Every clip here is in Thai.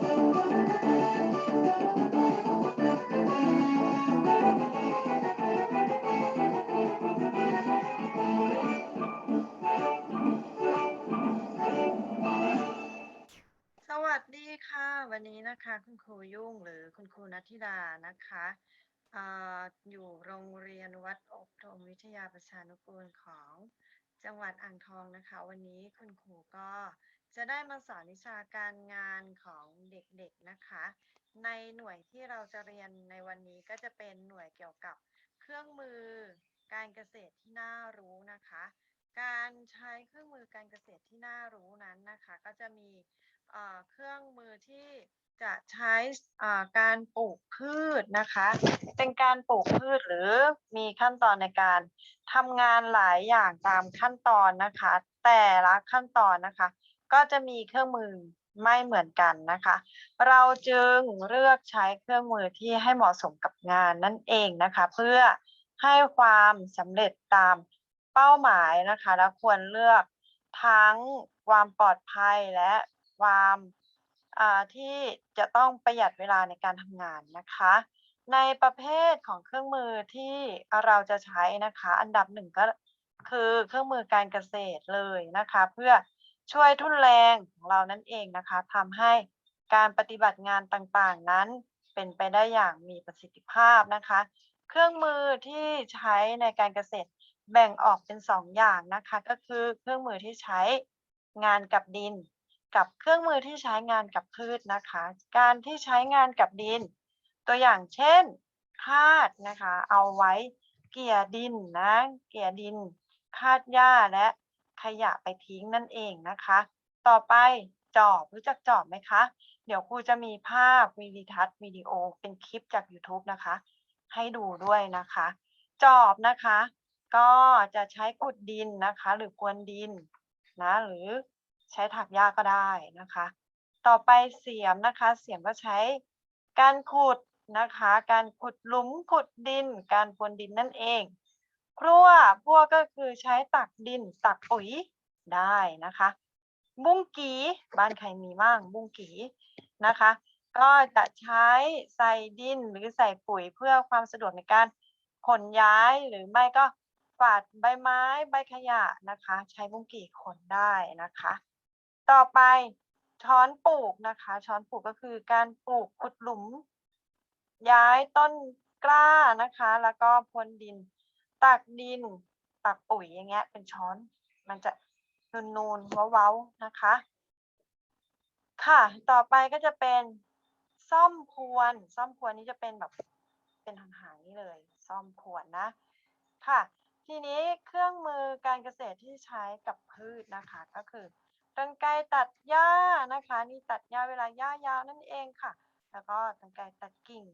สวัสดีค่ะ วันนี้นะคะคุณครูยุ่งหรือคุณครูนัทธิดานะคะออยู่โรงเรียนวัดอบรมวิทยาประชานุกูลของจังหวัดอ่างทองนะคะ วันนี้คุณครูก็ จะได้มาสอนวิชาการงานของเด็กๆนะคะ ในหน่วยที่เราจะเรียนในวันนี้ก็จะเป็นหน่วยเกี่ยวกับเครื่องมือการเกษตรที่น่ารู้นะคะ การใช้เครื่องมือการเกษตรที่น่ารู้นั้นนะคะ ก็จะมีเครื่องมือที่จะใช้การปลูกพืชนะคะ เป็นการปลูกพืชหรือมีขั้นตอนในการทำงานหลายอย่างตามขั้นตอนนะคะ แต่ละขั้นตอนนะคะ ก็จะมีเครื่องมือไม่เหมือนกันนะคะ เราจึงเลือกใช้เครื่องมือที่ให้เหมาะสมกับงานนั่นเองนะคะ เพื่อให้ความสำเร็จตามเป้าหมายนะคะ และควรเลือกทั้งความปลอดภัยและความที่จะต้องประหยัดเวลาในการทำงานนะคะ ในประเภทของเครื่องมือที่เราจะใช้นะคะ อันดับหนึ่งก็คือเครื่องมือการเกษตรเลยนะคะ เพื่อ ช่วยทุ่นแรงของเรานั่นเองนะคะทำให้การปฏิบัติงานต่างๆนั้นเป็นไปได้อย่างมีประสิทธิภาพนะคะ เครื่องมือที่ใช้ในการเกษตรแบ่งออกเป็นสองอย่างนะคะ ก็คือเครื่องมือที่ใช้งานกับดิน กับเครื่องมือที่ใช้งานกับพืชนะคะ การที่ใช้งานกับดิน ตัวอย่างเช่นคาดนะคะ เอาไว้เกี่ยดินนะ เกี่ยดิน คาดหญ้าและ ขยะไปทิ้งนั่นเองนะคะ ต่อไปจอบรู้จักจอบไหมคะ เดี๋ยวครูจะมีภาพวิดีทัศน์วิดีโอเป็นคลิปจาก YouTube นะคะ ให้ดูด้วยนะคะ จอบนะคะ ก็จะใช้ขุดดินนะคะ หรือกวนดินนะหรือใช้ถักหญ้าก็ได้นะคะ ต่อไปเสียมนะคะ เสียมก็ใช้การขุดนะคะ การขุดหลุมขุดดิน การพรวนดินนั่นเอง พรั่วพรั่วก็คือใช้ตักดินตักปุ๋ยได้นะคะ บุ้งกีบ้านใครมีบ้างบุ้งกีนะคะ ก็จะใช้ใส่ดินหรือใส่ปุ๋ยเพื่อความสะดวกในการขนย้ายหรือไม่ก็กวาดใบไม้ใบขยะนะคะ ใช้บุ้งกี่ขนได้นะคะ ต่อไปช้อนปลูกนะคะ ช้อนปลูกก็คือการปลูกขุดหลุม ย้ายต้นกล้านะคะ แล้วก็พรวนดิน ตักดิน ตักปุ๋ยอย่างเงี้ย เป็นช้อน มันจะนูนๆเว้าๆนะคะ ค่ะ ต่อไปก็จะเป็นซ่อมพวน ซ่อมพวนนี่จะเป็นแบบเป็นทางหางนี่เลย ซ่อมพวนนะ ค่ะ ทีนี้เครื่องมือการเกษตรที่ใช้กับพืชนะคะ ก็คือกรรไกตัดหญ้านะคะ นี่ตัดหญ้าเวลาหญ้ายาวนั่นเองค่ะ แล้วก็กรรไกตัดกิ่ง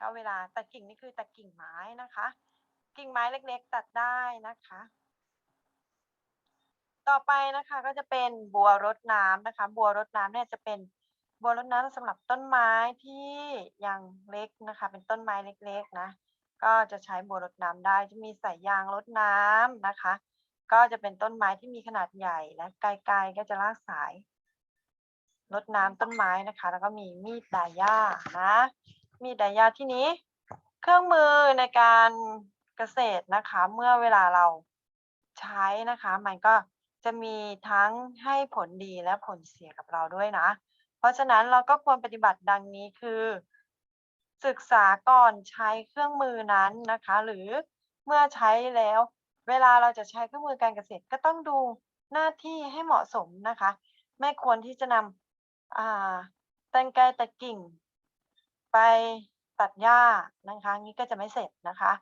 ก็เวลาตัดกิ่งนี่คือตัดกิ่งไม้นะคะ กิ่งไม้เล็กๆ ตัดได้นะคะ ต่อไปนะคะก็จะเป็นบัวรดน้ำนะคะ บัวรดน้ำเนี่ยจะเป็นบัวรดน้ำสำหรับต้นไม้ที่ยังเล็กนะคะ เป็นต้นไม้เล็กๆนะ ก็จะใช้บัวรดน้ำได้จะมีสายยางรดน้ำนะคะ ก็จะเป็นต้นไม้ที่มีขนาดใหญ่และไกลๆก็จะลากสายรดน้ำต้นไม้นะคะ แล้วก็มีมีดดายย่านะ มีดดายาที่นี้ เครื่องมือในการ เกษตรนะคะ เมื่อเวลาเราใช้นะคะ มันก็จะมีทั้งให้ผลดีและผลเสียกับเราด้วยนะ เพราะฉะนั้นเราก็ควรปฏิบัติดังนี้คือ ศึกษาก่อนใช้เครื่องมือนั้นนะคะ หรือเมื่อใช้แล้ว เวลาเราจะใช้เครื่องมือการเกษตรก็ต้องดูหน้าที่ให้เหมาะสมนะคะ ไม่ควรที่จะนำแตงไกรตัดกิ่ง ไปตัดหญ้านะคะงี้ก็จะไม่เสร็จนะคะ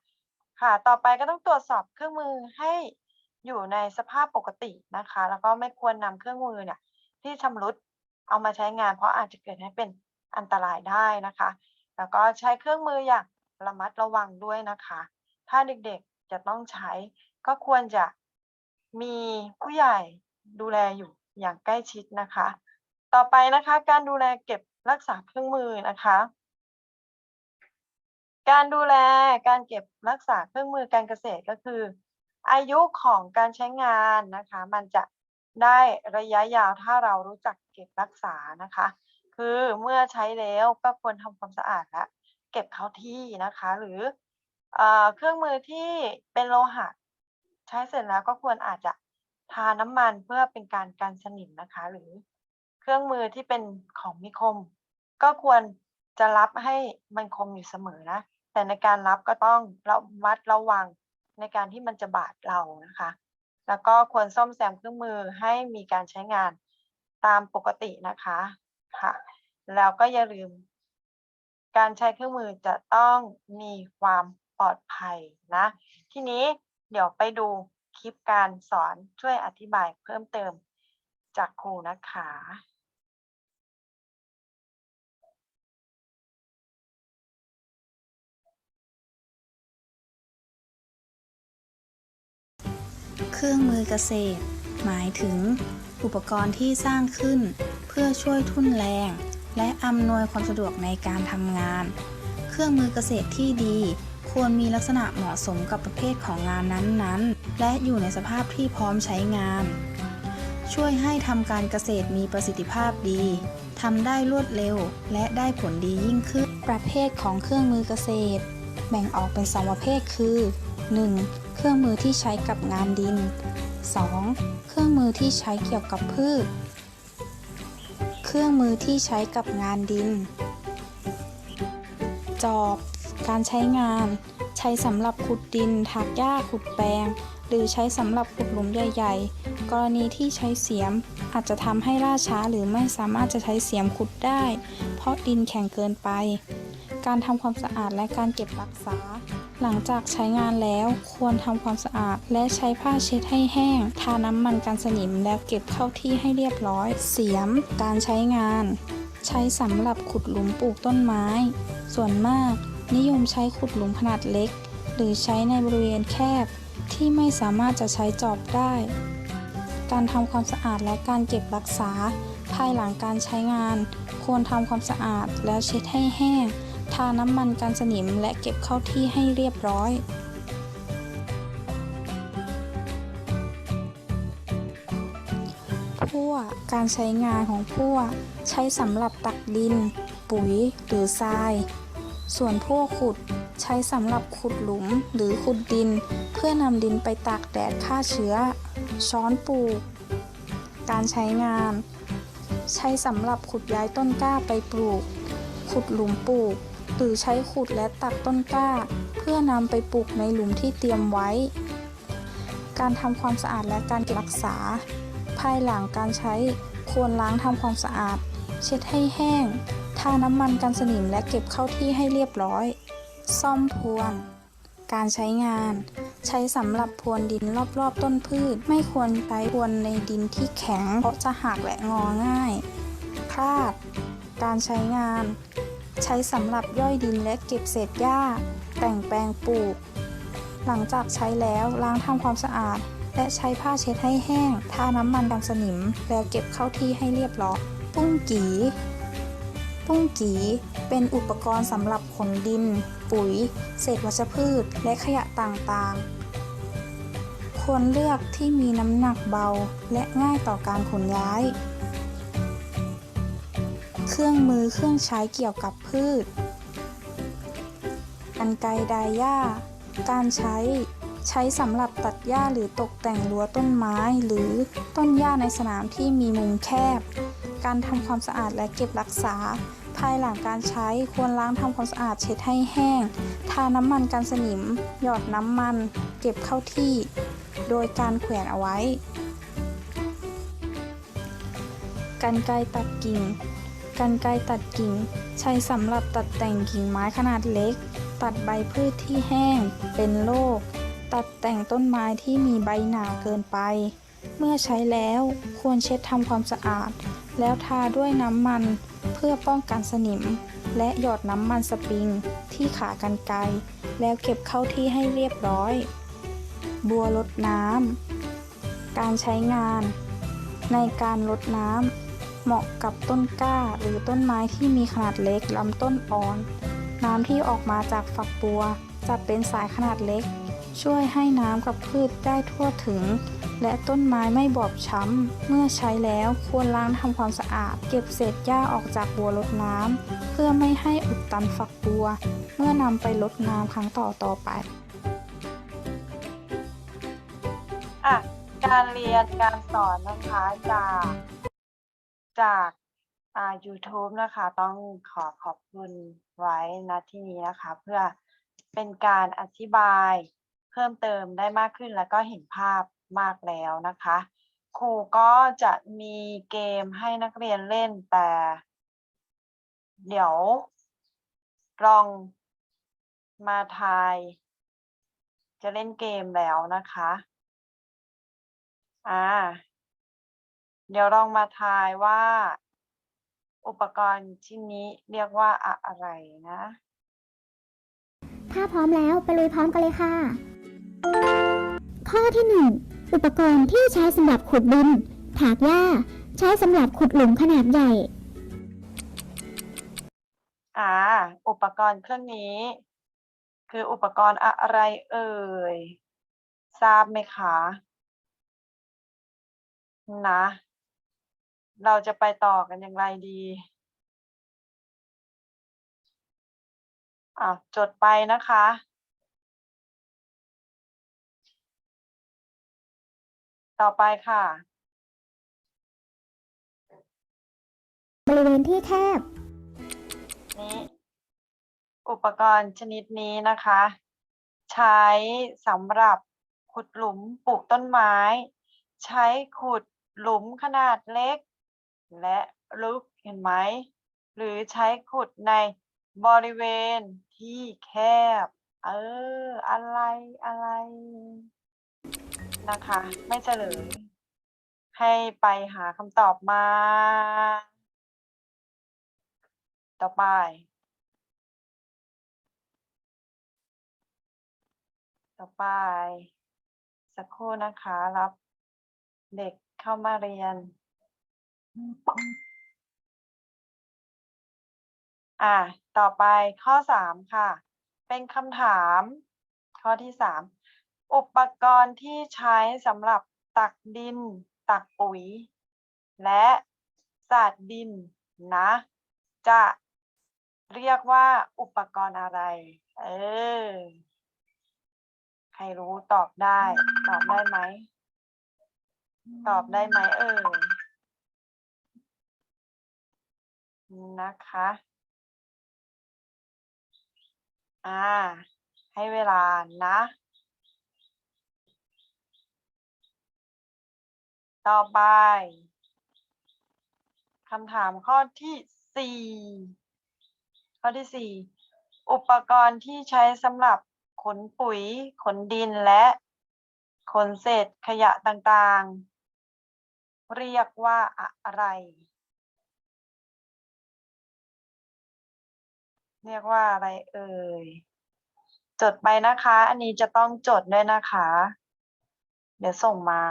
ค่ะ ต่อไปก็ต้องตรวจสอบเครื่องมือให้อยู่ในสภาพปกตินะคะ แล้วก็ไม่ควรนำเครื่องมือเนี่ยที่ชำรุดเอามาใช้งาน เพราะอาจจะเกิดให้เป็นอันตรายได้นะคะ แล้วก็ใช้เครื่องมืออย่างระมัดระวังด้วยนะคะ ถ้าเด็กๆจะต้องใช้ก็ควรจะมีผู้ใหญ่ดูแลอยู่อย่างใกล้ชิดนะคะ ต่อไปนะคะ การดูแลเก็บรักษาเครื่องมือนะคะ การดูแลการเก็บรักษาเครื่องมือการเกษตรก็คือ อายุของการใช้งานนะคะ มันจะได้ระยะยาวถ้าเรารู้จักเก็บรักษานะคะ คือเมื่อใช้แล้วก็ควรทำความสะอาดและเก็บเข้าที่นะคะ หรือเอ่อเครื่องมือที่เป็นโลหะ ใช้เสร็จแล้วก็ควรอาจจะทาน้ำมันเพื่อเป็นการกันสนิมนะคะ หรือเครื่องมือที่เป็นของมีคม ก็ควรจะรับให้มันคมอยู่เสมอนะ แต่ในการรับก็ต้องระมัดระวังในการที่มันจะบาดเรานะคะ แล้วก็ควรซ่อมแซมเครื่องมือให้มีการใช้งานตามปกตินะคะค่ะ แล้วก็อย่าลืม การใช้เครื่องมือจะต้องมีความปลอดภัยนะ ทีนี้เดี๋ยวไปดูคลิปการสอนช่วยอธิบายเพิ่มเติมจากครูนะคะ เครื่องมือเกษตร หมายถึง อุปกรณ์ที่สร้างขึ้น เพื่อช่วยทุ่นแรง และอำนวยความสะดวกในการทำงาน เครื่องมือเกษตรที่ดี ควรมีลักษณะเหมาะสมกับประเภทของงานนั้นๆ และอยู่ในสภาพที่พร้อมใช้งาน ช่วยให้ทำการเกษตรมีประสิทธิภาพดีทำได้รวดเร็ว และได้ผลดียิ่งขึ้น ประเภทของเครื่องมือเกษตร แบ่งออกเป็นสองประเภทคือ 1. เครื่องมือที่ใช้กับงานดิน 2. เครื่องมือที่ใช้เกี่ยวกับพืช เครื่องมือที่ใช้กับงานดิน จอบ การใช้งาน ใช้สำหรับขุดดิน ถากหญ้า ขุดแปลง หรือใช้สำหรับขุดหลุมใหญ่ ๆ กรณีที่ใช้เสียมอาจจะทำให้ล่าช้าหรือไม่สามารถจะใช้เสียมขุดได้ เพราะดินแข็งเกินไป การทำความสะอาดและการเก็บรักษา หลังจากใช้งานแล้วควรทำความสะอาด และใช้ผ้าเช็ดให้แห้ง ทาน้ำมันกันสนิมแล้วเก็บเข้าที่ให้เรียบร้อย เสียม การใช้งาน ใช้สำหรับขุดหลุมปลูกต้นไม้ ส่วนมาก นิยมใช้ขุดหลุมขนาดเล็ก หรือใช้ในบริเวณแคบ ที่ไม่สามารถจะใช้จอบได้ การทำความสะอาดและการเก็บรักษา ภายหลังการใช้งาน ควรทำความสะอาดแล้วเช็ดให้แห้ง ทาน้ำมันกันสนิมและเก็บเข้าที่ให้เรียบร้อยพั่วการใช้งานของพั่วใช้สำหรับตักดิน ปุ๋ยหรือทราย ส่วนพั่วขุดใช้สำหรับขุดหลุมหรือขุดดิน เพื่อนำดินไปตากแดดฆ่าเชื้อ ช้อนปลูก การใช้งาน ใช้สำหรับขุดย้ายต้นกล้าไปปลูก ขุดหลุมปลูก หรือใช้ขุดและตักต้นกล้า เพื่อนำไปปลูกในหลุมที่เตรียมไว้ การทำความสะอาดและการรักษา ภายหลังการใช้ควรล้างทำความสะอาด เช็ดให้แห้ง ทาน้ำมันกันสนิมและเก็บเข้าที่ให้เรียบร้อย ซ่อมพรวน การใช้งาน ใช้สำหรับพรวนดินรอบๆ ต้นพืช ไม่ควรใช้พรวนในดินที่แข็งเพราะจะหักและงอง่าย คลาด การใช้งาน ใช้สำหรับย่อยดินและเก็บเศษหญ้า แต่งแปลงปลูก หลังจากใช้แล้วล้างทำความสะอาด และใช้ผ้าเช็ดให้แห้ง ทาน้ำมันกันสนิม แล้วเก็บเข้าที่ให้เรียบร้อยปุ้งกีปุ้งกีเป็นอุปกรณ์สำหรับขนดิน ปุ๋ย เศษวัชพืช และขยะต่างๆ ควรเลือกที่มีน้ำหนักเบาและง่ายต่อการขนย้าย เครื่องมือเครื่องใช้เกี่ยวกับพืชกรรไกรไดหญ้า การใช้ ใช้สำหรับตัดหญ้าหรือตกแต่งรั้วต้นไม้ หรือต้นหญ้าในสนามที่มีมุมแคบ การทำความสะอาดและเก็บรักษา ภายหลังการใช้ควรล้างทำความสะอาดเช็ดให้แห้ง ทาน้ำมันกันสนิม หยอดน้ำมัน เก็บเข้าที่ โดยการแขวนเอาไว้กันไกตัดกิ่ง กันไกรตัดกิ่ง ใช้สำหรับตัดแต่งกิ่งไม้ขนาดเล็ก ตัดใบพืชที่แห้ง เป็นโรค ตัดแต่งต้นไม้ที่มีใบหนาเกินไป เมื่อใช้แล้วควรเช็ดทำความสะอาด แล้วทาด้วยน้ำมันเพื่อป้องกันสนิม และหยอดน้ำมันสปริง ที่ขากรรไกรแล้วเก็บเข้าที่ให้เรียบร้อย บัวลดน้ำการใช้งาน ในการลดน้ำ เหมาะกับต้นกล้าหรือต้นไม้ที่มีขนาดเล็กลำต้นอ่อน น้ำที่ออกมาจากฝักบัว จะเป็นสายขนาดเล็ก ช่วยให้น้ำกับพืชได้ทั่วถึง และต้นไม้ไม่บอบช้ำ เมื่อใช้แล้วควรล้างทำความสะอาด เก็บเศษหญ้าออกจากบัวรดน้ำเพื่อไม่ให้อุดตันฝักบัว เมื่อนำไปรดน้ำครั้งต่อต่อไปอะการเรียนการสอนนะคะจาก จากอ่า YouTube นะคะ ต้องขอขอบคุณไว้ณที่นี้นะคะ เพื่อเป็นการอธิบายเพิ่มเติมได้มากขึ้นแล้วก็เห็นภาพมากแล้วนะคะ ครูก็จะมีเกมให้นักเรียนเล่นแต่ เดี๋ยว ลองมาทาย จะเล่นเกมแล้วนะคะ อ่า เดี๋ยวลองมาทายว่า อุปกรณ์ชิ้นนี้เรียกว่าอะไรนะ ถ้าพร้อมแล้วไปลุยพร้อมกันเลยค่ะ ข้อที่1อุปกรณ์ที่ใช้สำหรับขุดดิน ถากหญ้า ใช้สำหรับขุดหลุมขนาดใหญ่ อ่า อุปกรณ์เครื่องนี้ คืออุปกรณ์อะไรเอ่ย ทราบไหมคะ นะ เราจะไปต่อกันอย่างไรดีอะจดไปนะคะ ต่อไปค่ะ บริเวณที่แคบนี้อุปกรณ์ชนิดนี้นะคะ ใช้สำหรับขุดหลุมปลูกต้นไม้ ใช้ขุดหลุมขนาดเล็ก และลึกเห็นไหม หรือใช้ขุดในบริเวณที่แคบ เออ อะไรอะไร นะคะ ไม่เฉลย ให้ไปหาคำตอบมา ต่อไปต่อไป สักครู่นะคะรับเด็กเข้ามาเรียน อ่าต่อไปข้อสามค่ะ เป็นคำถาม ข้อที่สามอุปกรณ์ที่ใช้สำหรับตักดิน ตักปุ๋ย และสาดดินนะ จะเรียกว่าอุปกรณ์อะไร เออ ใครรู้ตอบได้ ตอบได้ไหม ตอบได้ไหมเอ่ย นะคะ อ่า ให้เวลานะ ต่อไปคำถามข้อที่สี่ข้อที่สี่อุปกรณ์ที่ใช้สำหรับขนปุ๋ย ขนดินและ ขนเศษขยะต่างๆ เรียกว่าอะไร เรียกว่าอะไรเอ่ย จดไปนะคะ อันนี้จะต้องจดด้วยนะคะ เดี๋ยวส่งมา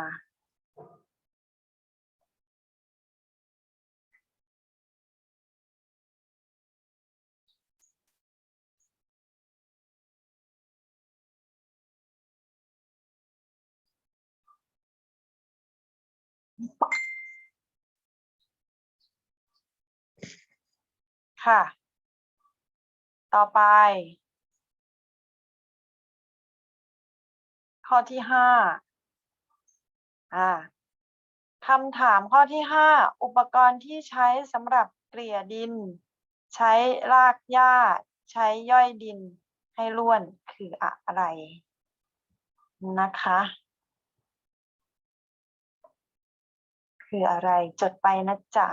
ค่ะ ต่อไป ข้อที่ห้าอ่าคำถามข้อที่ห้าอุปกรณ์ที่ใช้สำหรับเกลี่ยดิน ใช้รากหญ้า ใช้ย่อยดินให้ร่วนคืออะไร นะคะ คืออะไรจดไปนะจ๊ะ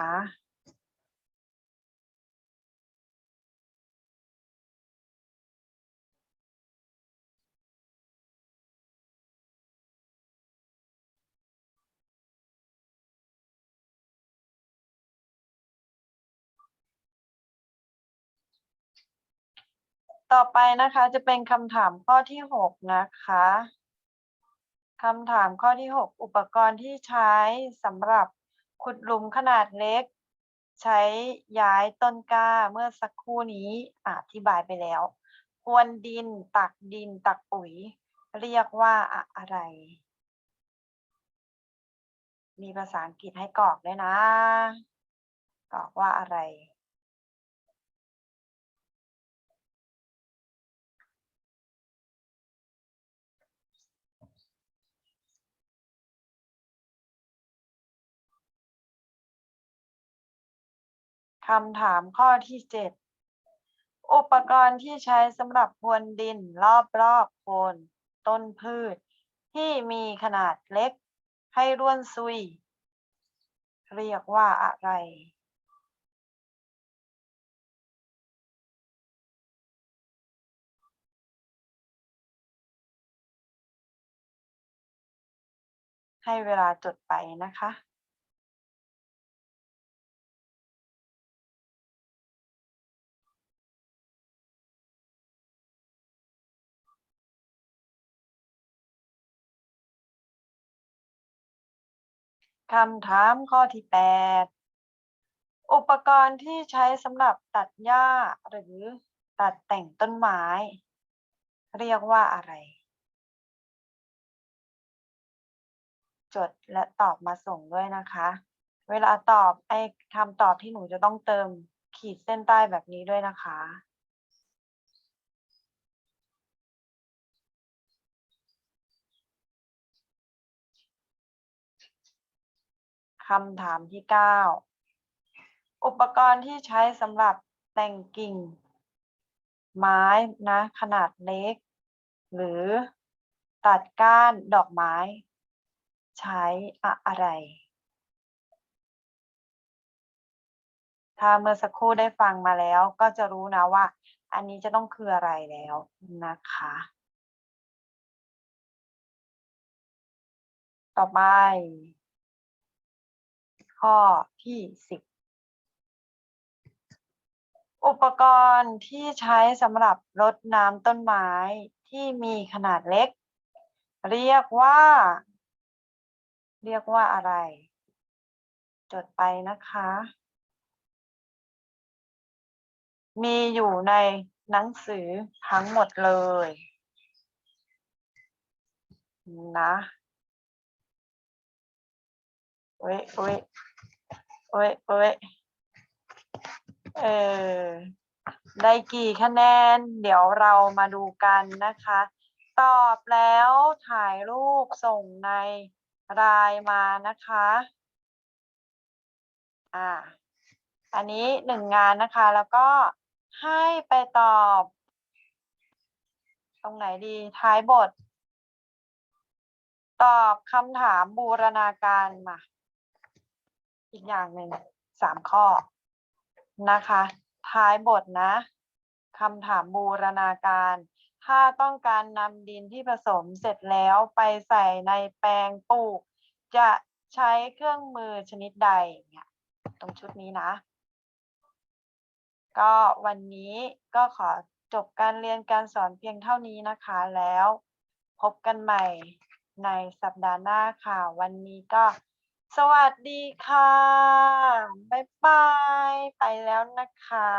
ต่อไปนะคะจะเป็นคำถามข้อที่หกนะคะคำถามข้อที่หกอุปกรณ์ที่ใช้สำหรับขุดหลุมขนาดเล็ก ใช้ย้ายต้นกล้าเมื่อสักครู่นี้อธิบายไปแล้วพรวนดิน ตักดิน ตักปุ๋ย เรียกว่าอะไร มีภาษาอังกฤษให้กรอกด้วยนะ กรอกว่าอะไร คำถามข้อที่เจ็ดอุปกรณ์ที่ใช้สำหรับพรวนดินรอบๆโคนต้นพืช ที่มีขนาดเล็กให้ร่วนซุย เรียกว่าอะไร ให้เวลาจดไปนะคะ คำถามข้อที่แปดอุปกรณ์ที่ใช้สำหรับตัดหญ้าหรือตัดแต่งต้นไม้ เรียกว่าอะไร จดและตอบมาส่งด้วยนะคะ เวลาตอบไอ้คำตอบที่หนูจะต้องเติมขีดเส้นใต้แบบนี้ด้วยนะคะ คำถามที่เก้าอุปกรณ์ที่ใช้สำหรับแต่งกิ่ง ไม้นะขนาดเล็ก หรือตัดก้านดอกไม้ ใช้อะไร ถ้าเมื่อสักครู่ได้ฟังมาแล้วก็จะรู้นะว่า อันนี้จะต้องคืออะไรแล้วนะคะต่อไป ข้อที่สิบอุปกรณ์ที่ใช้สำหรับรดน้ำต้นไม้ที่มีขนาดเล็ก เรียกว่า เรียกว่าอะไร จดไปนะคะ มีอยู่ในหนังสือทั้งหมดเลย นะเว้ยเว้ย เว้ยเว้ยเออได้กี่คะแนน เดี๋ยวเรามาดูกันนะคะ ตอบแล้วถ่ายรูปส่งในไลน์มานะคะ อ่า อันนี้หนึ่งงานนะคะ แล้วก็ให้ไปตอบ ตรงไหนดีท้ายบท ตอบคำถามบูรณาการมา อีกอย่างหนึ่งสามข้อนะคะ ท้ายบทนะคำถามบูรณาการ ถ้าต้องการนำดินที่ผสมเสร็จแล้วไปใส่ในแปลงปลูก จะใช้เครื่องมือชนิดใดเนี่ยตรงชุดนี้นะ ก็วันนี้ก็ขอจบการเรียนการสอนเพียงเท่านี้นะคะแล้ว พบกันใหม่ในสัปดาห์หน้าค่ะ วันนี้ก็ สวัสดีค่ะบายบาย ไปแล้วนะคะ